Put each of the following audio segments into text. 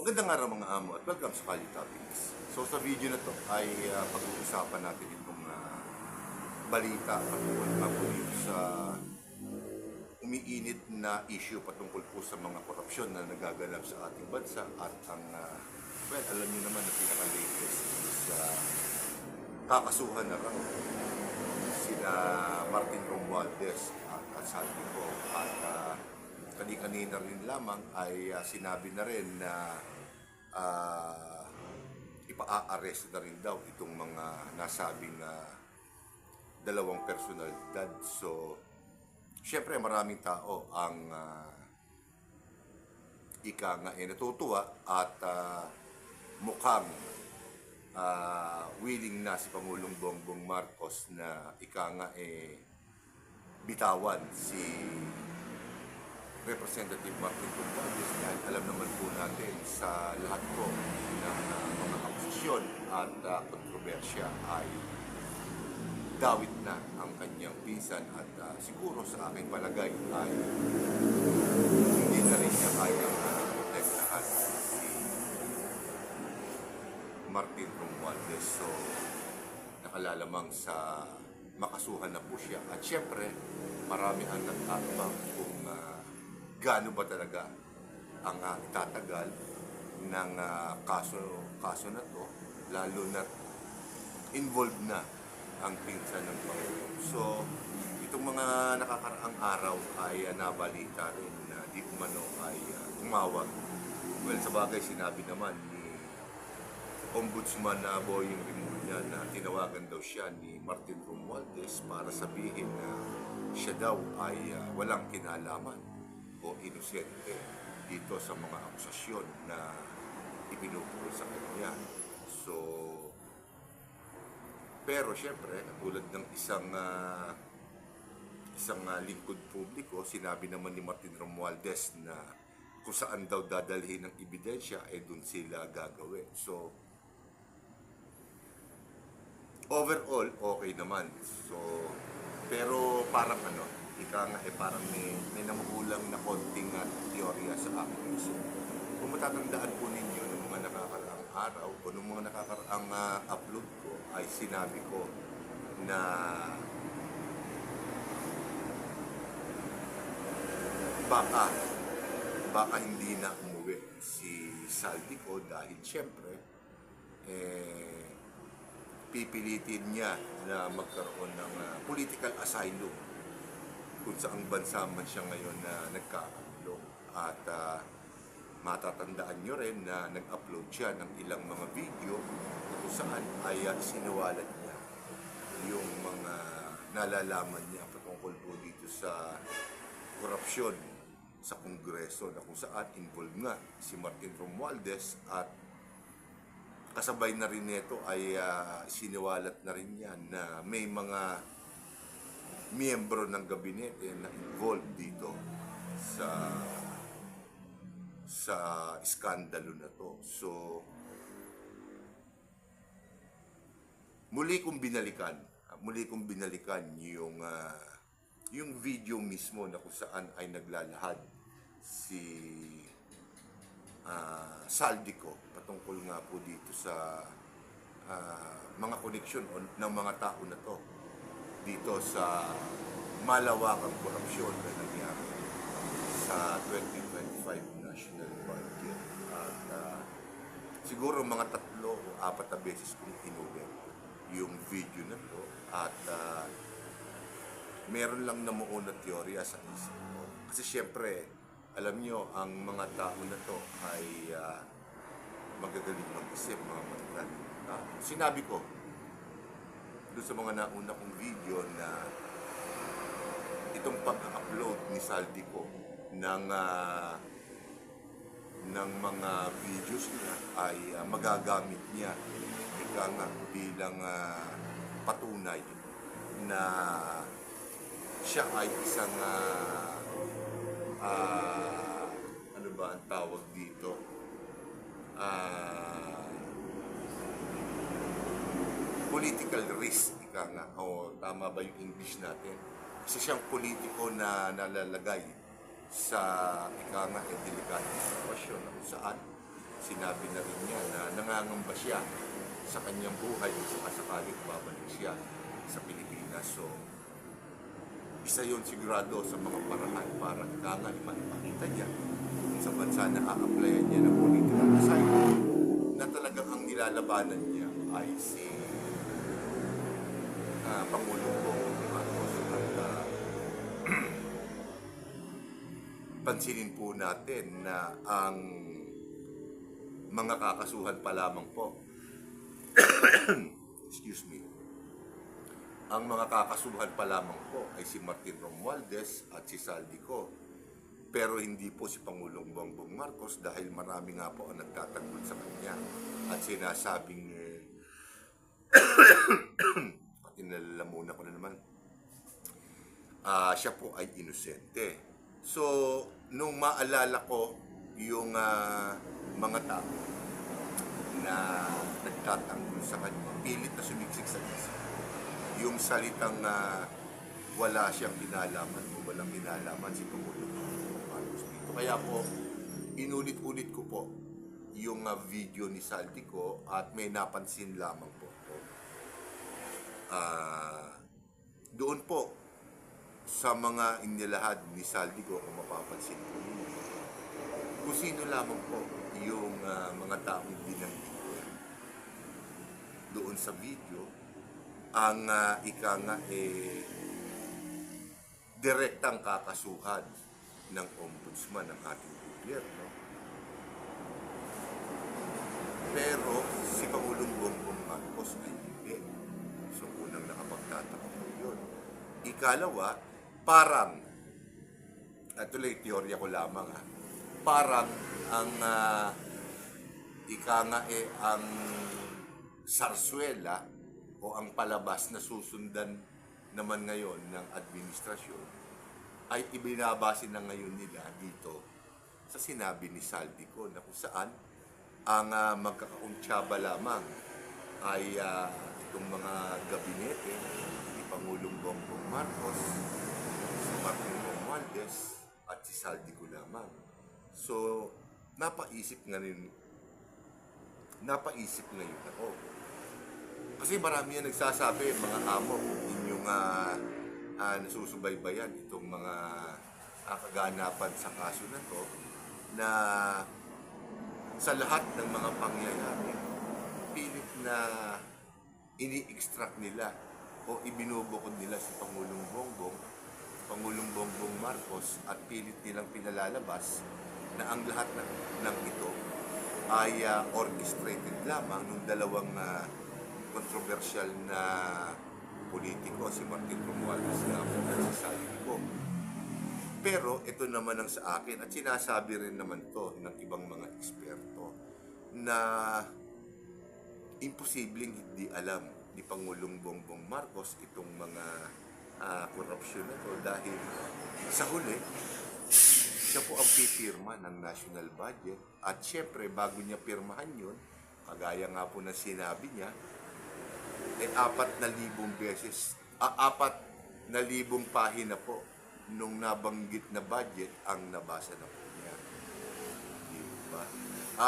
Magandang araw mga amo at welcome sa Kali Topics. So sa video na to ay ah, pag-uusapan natin itong ah, balita patungkol nga po dito sa umiinit na issue patungkol po sa mga korupsyon na nagaganap sa ating bansa at ang, ah, well, alam niyo naman na pinaka-latest is ah, kakasuhan na raw sila Martin Romualdez at, at sabi ko at ah, kani-kanina rin lamang ay ah, sinabi na rin na uh, ipa-arrest na rin daw itong mga nasabing ah, dalawang personalidad. So, syempre maraming tao ang ah, ika nga eh, natutuwa at ah, mukhang ah, willing na si Pangulong Bongbong Marcos na ika nga eh, bitawan si Representative Martin Romualdez dahil alam naman po natin sa lahat po ng ah, mga akusasyon at ah, kontrobersya ay dawit na ang kanyang pinsan at ah, siguro sa aking palagay ay hindi na rin niya kayang uh, protektahan si Martin Romualdez. So, nakalalamang sa makasuhan na po siya. At syempre, marami ang nagtatabang kung gaano ba talaga ang ah, itatagal ng ah, kaso, kaso na to, lalo na involved na ang pinsan ng Pangulong. So, itong mga nakakaraang araw ay uh, nabalita rin na di umano ay uh, tumawag. Well, sa bagay sinabi naman ni Ombudsman na Boying Rimulya na tinawagan daw siya ni Martin Romualdez para sabihin na siya daw ay uh, walang kinalaman o inosente dito sa mga akusasyon na ipinupuro sa kanya. So, pero syempre, tulad ng isang ah, isang ah, lingkod publiko, sinabi naman ni Martin Romualdez na kung saan daw dadalhin ng ebidensya, eh dun sila gagawin. So, overall, okay naman. So, pero parang ano, ika nga eh parang may, may namuhulang na konting uh, teorya sa aking puso. Kung matatandaan po ninyo ng mga nakakaraang araw o ng mga nakakaraang ah, upload ko, ay sinabi ko na baka baka hindi na umuwi si Saldico dahil siyempre eh, pipilitin niya na magkaroon ng ah, political asylum kung saang bansa man siya ngayon na nagkakagulo. At ah, matatandaan nyo rin na nag-upload siya ng ilang mga video kung saan ay uh, siniwalat niya yung mga nalalaman niya patungkol po dito sa korupsyon sa Kongreso na kung saan involved nga si Martin Romualdez at kasabay na rin nito ay ah, siniwalat na rin niya na may mga miyembro ng gabinete na involved dito sa sa iskandalo na to. So, muli kong binalikan, muli kong binalikan yung ah, yung video mismo na kung saan ay naglalahad si ah, Saldico patungkol nga po dito sa ah, mga koneksyon ng mga tao na to dito sa malawakang korupsyon na nangyari sa 2025 national budget. At ah, siguro mga tatlo o apat na beses kong inulit yung video na to at ah, meron lang namuon na teorya sa isip ko. Kasi syempre, alam nyo, ang mga tao na to ay ah, magagaling mag-isip, mga matataling tao. Sinabi ko, doon sa mga nauna kong video na itong pag-upload ni Saldi ko ng ah, ng mga videos niya ay ah, magagamit niya ika nga bilang ah, patunay na siya ay isang ah, ah, ano ba ang tawag dito? Ah political risk, ika nga. O tama ba yung English natin? Isa siyang politiko na nalalagay sa ika nga eh, delikatong sitwasyon na kung saan sinabi na rin niya na nangangamba siya sa kanyang buhay kung sakasakaling babalik siya sa Pilipinas. So, isa yun sigurado sa mga paraan para ika nga ipakita niya sa bansa na a-applyan niya ng political asylum na talagang ang nilalabanan niya ay si pansinin po natin na ang mga kakasuhan pa lamang po. Excuse me. Ang mga kakasuhan pa lamang po ay si Martin Romualdez at si Saldico pero hindi po si Pangulong Bongbong Marcos dahil marami nga po ang nagtatanggol sa kanya at sinasabing eh, pati nalalamuna ko na naman ah, siya po ay inosente. So, nung maalala ko yung ah, mga tao na nagtatanggol sa kanya, pilit na sumiksik sa isip. Yung salitang ah, wala siyang kinalaman o walang kinalaman si Pangulong Marcos dito. Kaya po, inulit-ulit ko po yung ah, video ni Saldi ko at may napansin lamang po. Ah, doon po sa mga inilahad ni Saldigo kung mapapansin po ninyo, kung sino lamang po yung ah, mga taong binanggit niya doon sa video, ang uh, ika nga eh, direktang kakasuhan ng ombudsman ng ating gobyerno. Pero si Pangulong Bongbong Marcos ay hindi. So unang nakapagtataka po yun. Ikalawa, parang, at tuloy teorya ko lamang ha, parang ang ah, ika nga eh, ang sarsuela o ang palabas na susundan naman ngayon ng administrasyon ay ibinabase na ngayon nila dito sa sinabi ni Saldico na kung saan ang uh, magkakauntsaba lamang ay ah, itong mga gabinete ni Pangulong Bongbong Marcos, Romualdez at si Saldico lamang. So, napaisip nga rin, napaisip ngayon ako. Kasi marami yan nagsasabi, mga amo, inyong uh, uh, nasusubaybayan itong mga uh, kaganapan sa kaso na to, na sa lahat ng mga pangyayari, pilit na ini-extract nila o ibinubukod nila si Pangulong Bongbong, Pangulong Bongbong Marcos at pilit nilang pinalalabas na ang lahat ng, ng ito ay ah, orchestrated lamang ng dalawang uh, kontrobersyal na politiko, si Martin Romualdez na si Saldico. Pero ito naman ang sa akin at sinasabi rin naman to ng ibang mga eksperto na imposibleng hindi alam ni Pangulong Bongbong Marcos itong mga ah, korupsyon na to dahil sa huli, siya po ang pipirma ng national budget at syempre bago niya pirmahan yun, kagaya nga po na sinabi niya, eh apat na libong beses, ah, apat na libong pahina po nung nabanggit na budget ang nabasa na po niya. Di ba?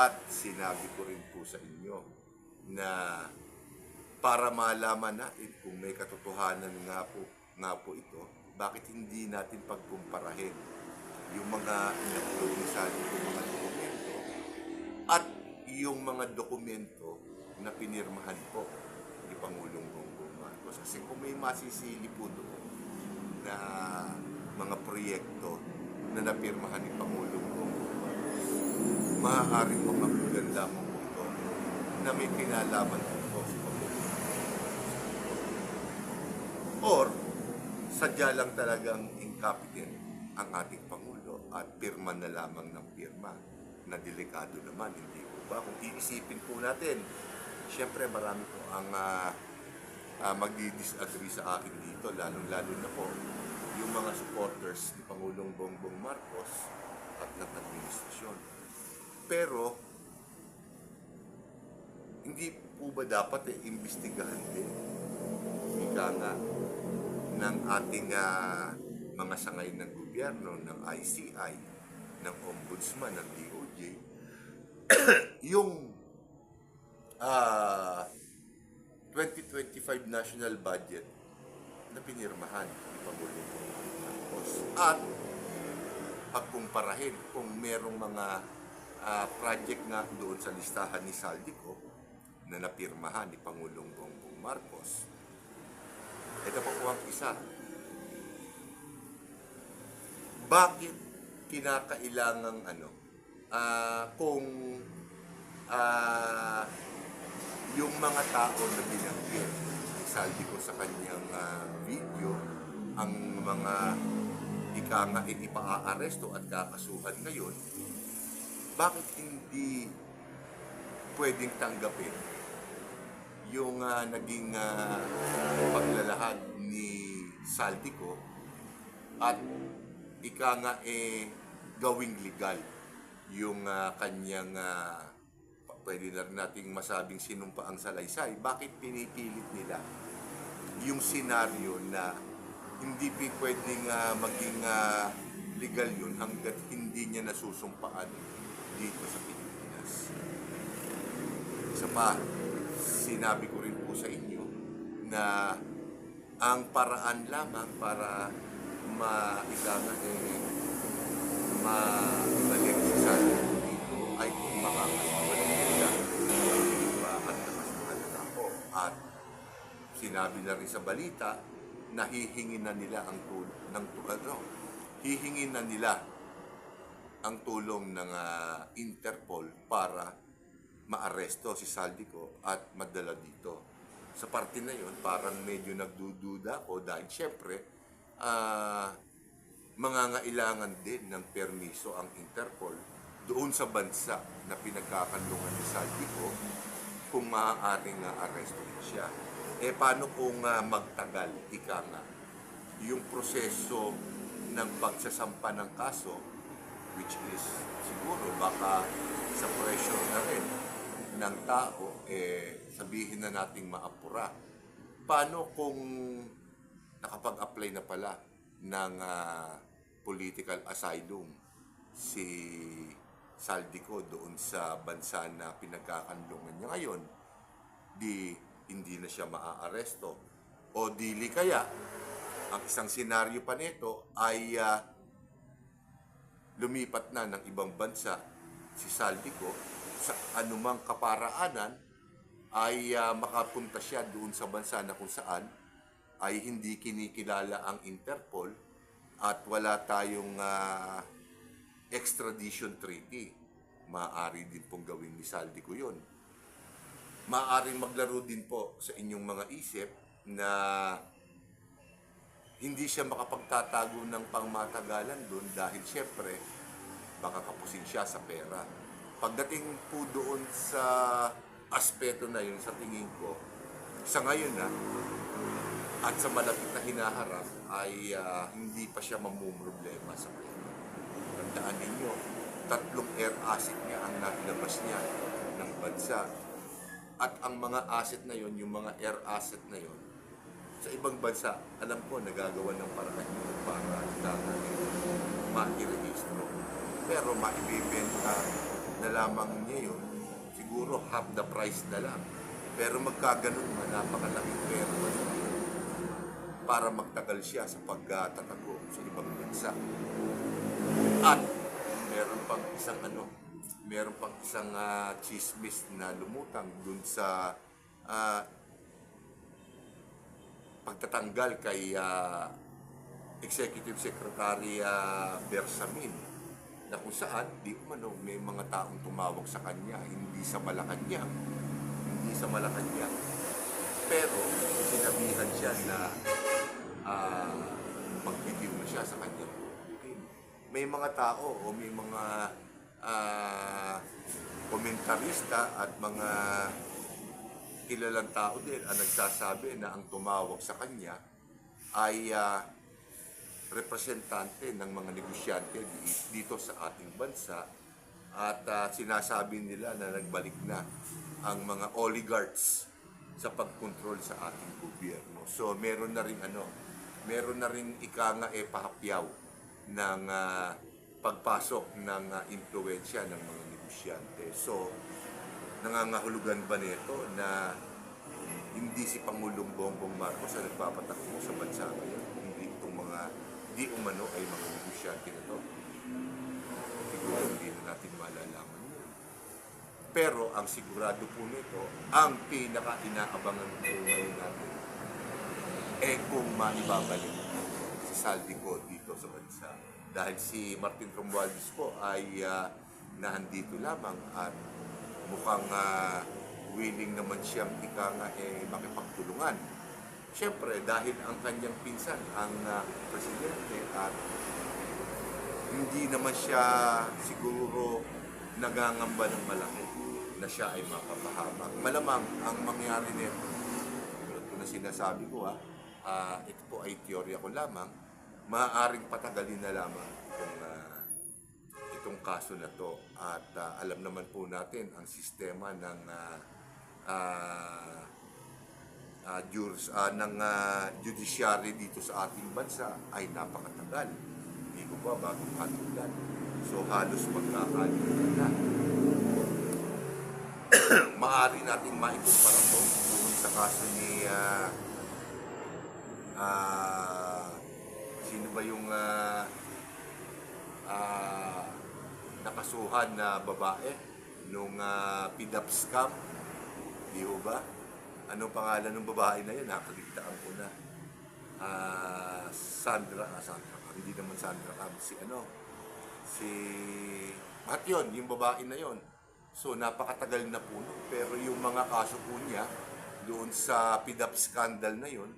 At sinabi ko rin po sa inyo na para malaman natin kung may katotohanan nga po, nga po ito, bakit hindi natin pagkumparahin yung mga in-upload ni Sally yung mga dokumento at yung mga dokumento na pinirmahan po ni Pangulong Bongbong Marcos. Kasi kung may masisili po doon na mga proyekto na napirmahan ni Pangulong Bongbong Marcos, maaaring mapagkulan lamang po ito na may kinalaman po ito sa Pangulong Or, sadya lang talagang incompetent ang ating Pangulo at pirma na lamang ng pirma na delikado naman, hindi po ba? Kung iisipin po natin, syempre marami po ang uh, uh, magdi-disagree sa akin dito, lalong-lalo na po yung mga supporters ni Pangulong Bongbong Marcos at ng administrasyon. Pero, hindi po ba dapat eh, imbestigahan din ika nga ng ating ah, mga sangay ng gobyerno, ng ICI, ng Ombudsman, ng DOJ, yung ah 2025 national budget na pinirmahan ni Pangulong Marcos. At pagkumparahin kung merong mga ah, project nga doon sa listahan ni Saldico na napirmahan ni Pangulong Bongbong Marcos. Ito pa po ang isa. Bakit kinakailangang ano, ah, kung ah, yung mga tao na binanggit ni Saldico sa kanyang ah, video, ang mga ika nga ipaa-aresto at kakasuhan ngayon, bakit hindi pwedeng tanggapin yung ah, naging ah, paglalahad ni Saldico at ika nga eh gawing legal yung ah, kanyang pa- pwede na rin nating masabing sinumpa ang salaysay. Bakit pinipilit nila yung senaryo na hindi pwedeng ah, maging ah, legal yun hanggat hindi niya nasusumpaan dito sa Pilipinas. Isa pa, sinabi ko rin po sa inyo na ang paraan lamang para maigama eh, mabalik sa dito ay kung makakalimutan nila at ako. At sinabi na rin sa balita na hihingin na nila ang tulong ng ano, hihingin na nila ang tulong ng ah, Interpol para maaresto si Saldico at madala dito. Sa parte na yon parang medyo nagdududa ko dahil syempre, ah, mangangailangan din ng permiso ang Interpol doon sa bansa na pinagkakanlungan ni Saldico kung maaaring uh, arrestuin siya. Eh paano kung ah, magtagal, ika nga, yung proseso ng pagsasampa ng kaso, which is siguro baka sa pressure na rin ng tao, eh sabihin na nating maapura. Paano kung nakapag-apply na pala ng ah, political asylum si Saldico doon sa bansa na pinagkakanlungan niya ngayon, di hindi na siya maaaresto. O dili kaya, ang isang senaryo pa nito ay ah, lumipat na ng ibang bansa si Saldico sa anumang kaparaanan ay ah, makapunta siya doon sa bansa na kung saan ay hindi kinikilala ang Interpol at wala tayong ah, extradition treaty. Maaari din pong gawin ni Saldico yun. Maaaring maglaro din po sa inyong mga isip na hindi siya makapagtatago ng pangmatagalan doon dahil syempre baka kapusin siya sa pera. Pagdating po doon sa aspeto na yun sa tingin ko, sa ngayon na, at sa malapit na hinaharap ay ah, hindi pa siya mamumroblema sa pera. Tandaan ninyo, tatlong air asset niya ang nailabas niya ng bansa. At ang mga asset na yon, yung mga air asset na yon, sa ibang bansa, alam ko, nagagawa ng paraan yun para dapat ma-rehistro. Pero maibibenta na lamang niya yun, siguro half the price na lang. Pero magkaganon man, napakalaking pera man para magtagal siya sa pagtatago sa ibang bansa. At meron pang isang ano, meron pang isang ah, chismis na lumutang dun sa ah, pagtatanggal kay ah, Executive Secretary ah, Bersamin na kung saan di umano may mga taong tumawag sa kanya hindi sa Malacanang. Hindi sa Malacanang. Pero sinabihan siya na ah magbitiw na siya sa booking. May mga tao o may mga ah, komentarista at mga kilalang tao din ang nagsasabi na ang tumawag sa kanya ay ah, representante ng mga negosyante di- dito sa ating bansa at ah, sinasabi nila na nagbalik na ang mga oligarchs sa pagkontrol sa ating gobyerno. So meron na rin ano, meron na rin ika nga e pahapyaw ng ah, pagpasok ng ah, impluensya ng mga negosyante. So, nangangahulugan ba nito na hindi si Pangulong Bongbong Marcos ang nagpapatakbo sa bansa ngayon, hindi itong mga di umano ay mga negosyante na to. Siguro hindi na natin malalaman yun. Pero ang sigurado po nito, ang pinaka-inaabangan po ngayon natin, eh kung maibabalik si Saldico dito sa bansa. Dahil si Martin Romualdez po ay ah, nahandito lamang at mukhang ah, willing naman siyang ika nga eh, makipagtulungan. Siyempre, dahil ang kanyang pinsan, ang ah, presidente at hindi naman siya siguro nagangamba ng malaki na siya ay mapapahamak. Malamang ang mangyari nito, ko na sinasabi ko ha, ah, ito po ay teorya ko lamang, maaaring patagalin na lamang itong, ah, itong kaso na to. At ah, alam naman po natin ang sistema ng ah, ah, ah, jurs, ah, ng ah, judiciary dito sa ating bansa ay napakatagal. Hindi ko ba bagong katulad. So halos magkakalimutan na. Maari nating maikumpara po doon sa kaso ni ah, ah, sino ba yung ah, ah, nakasuhan na babae nung uh, PIDAP scam? Di ba? Anong pangalan ng babae na yun? Nakaligtaan ko na. Ah, Sandra, ah, Sandra, Cam. hindi naman Sandra Cam, si ano, si, at yun, yung babae na yun. So, napakatagal na po nun. Pero yung mga kaso po niya, doon sa PIDAP scandal na yun,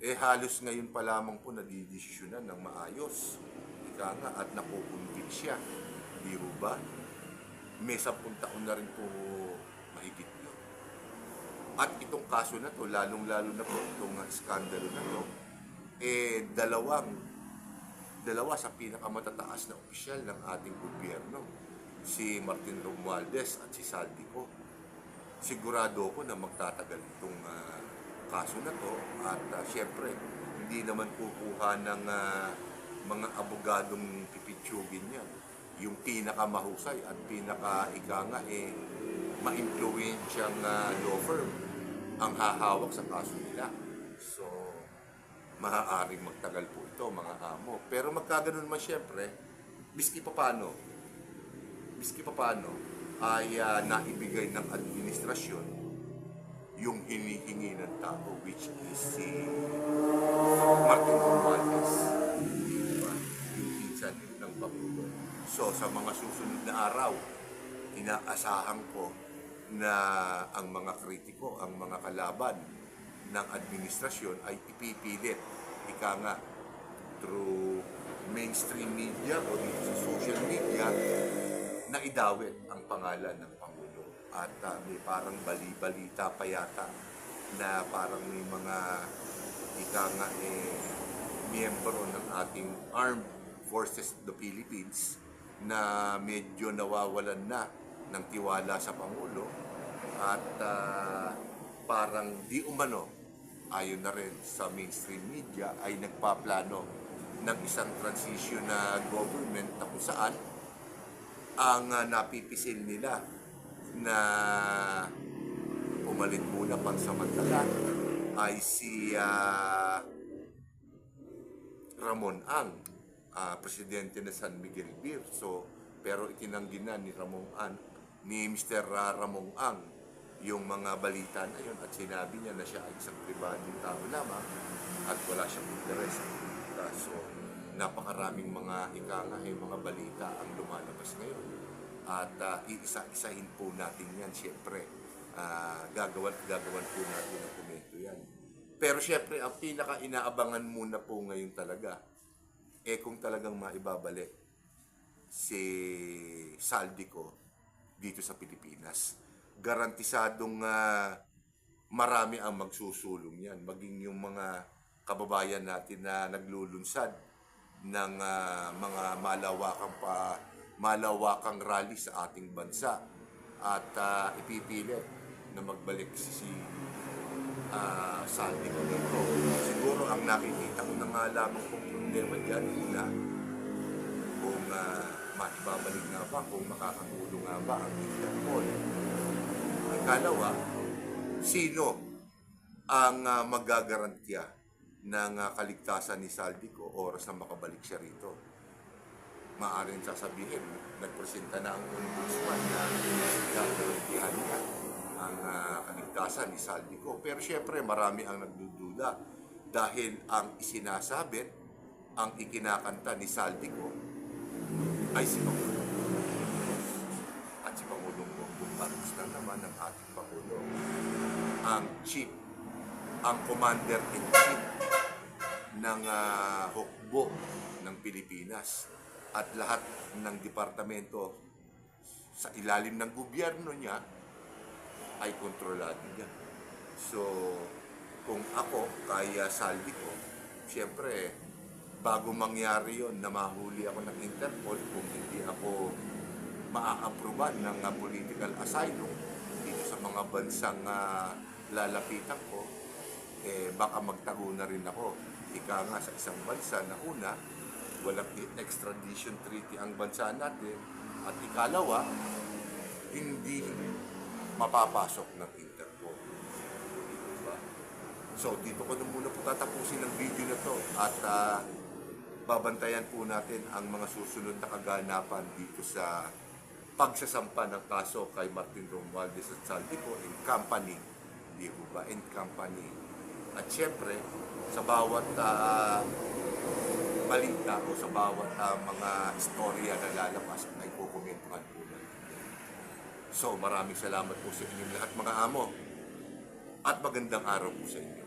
eh halos ngayon pa lamang po nadidesisyonan ng maayos. Ika nga, at nakukundik siya. Di ba? May sampung taon na rin po mahigit. At itong kaso na to, lalong-lalo na po itong skandalo na to, eh dalawang, dalawa sa pinakamatataas na opisyal ng ating gobyerno, si Martin Romualdez at si Saldico. Sigurado ko na magtatagal itong ah, kaso na to at ah, syempre hindi naman kukuha ng ah, mga abogadong pipitsugin yan. Yung pinakamahusay at pinaka-ika nga eh, ma-influensyang ah, law firm ang hahawak sa kaso nila. So, maaaring magtagal po ito, mga amo. Pero magkaganon man syempre, biski pa paano, biski pa paano, ay ah, naibigay ng administrasyon yung hinihingi ng tao, which is si Martin Romualdez. Yung pinsan ng Pangulo. So, sa mga susunod na araw, inaasahan ko na ang mga kritiko, ang mga kalaban ng administrasyon ay ipipilit, ika nga, through mainstream media o dito sa social media, na idawit ang pangalan ng Pangulo. At ah, may parang bali-balita pa yata na parang may mga ika nga eh, miyembro ng ating Armed Forces of the Philippines na medyo nawawalan na ng tiwala sa Pangulo at ah, parang di umano ayon na rin sa mainstream media ay nagpaplano ng isang transition na government na kung saan ang ah, napipisil nila na pumalit muna pansamantala ay si ah, Ramon Ang, ah, presidente ng San Miguel Bir. So, pero itinanggi na ni Ramon Ang, ni Mr. Ra- Ramon Ang yung mga balita na yun at sinabi niya na siya ay isang pribadong tao lamang at wala siyang interes sa. So, napakaraming mga ikanga eh, mga balita ang lumalabas ngayon. At ah, iisa-isahin po natin yan, siyempre. Ah, gagawan gagawan po natin ng komento yan. Pero siyempre, ang pinaka-inaabangan muna po ngayon talaga, eh kung talagang maibabalik si Saldico dito sa Pilipinas. Garantisadong ah, marami ang magsusulong yan. Maging yung mga kababayan natin na naglulunsad ng ah, mga malawakang pa malawakang rally sa ating bansa at ah, ipipilit na magbalik si, si Sandy ko dito. Siguro ang nakikita ko na nga lamang kong problema dyan una kung ah, maibabalik nga ba kung makakatulong nga ba ang Interpol. Ikalawa, sino ang uh, magagarantiya ng ah, kaligtasan ni Saldico oras na makabalik siya rito? Maaaring sasabihin, nagpresenta na ang ombudsman na gagarantihan niya ang ah, kaligtasan ni Saldico. Pero syempre, marami ang nagdududa dahil ang isinasabit, ang ikinakanta ni Saldico ay si Pangulong at si Pangulong Bongbong Marcos na naman ang ating Pangulo. Ang chief, ang commander-in-chief ng ah, hukbo ng Pilipinas at lahat ng departamento sa ilalim ng gobyerno niya ay kontrolado niya. So, kung ako, kaya saldi ko, siyempre, bago mangyari yon na mahuli ako ng Interpol, kung hindi ako maa-approval ng uh, political asylum dito sa mga bansang uh, lalapitan ko, eh, baka magtago na rin ako. Ika nga sa isang bansa na una, walang extradition treaty ang bansa natin. At ikalawa, hindi mapapasok ng Interpol. Diba? So, dito ko na muna po tatapusin ang video na to at ah, babantayan po natin ang mga susunod na kaganapan dito sa pagsasampa ng kaso kay Martin Romualdez at Saldico in company. Di po ba? In company. At syempre, sa bawat ah, balita o sa bawat ah, mga istorya na lalabas ay kukomentuhan po natin. So maraming salamat po sa inyong lahat mga amo at magandang araw po sa inyo.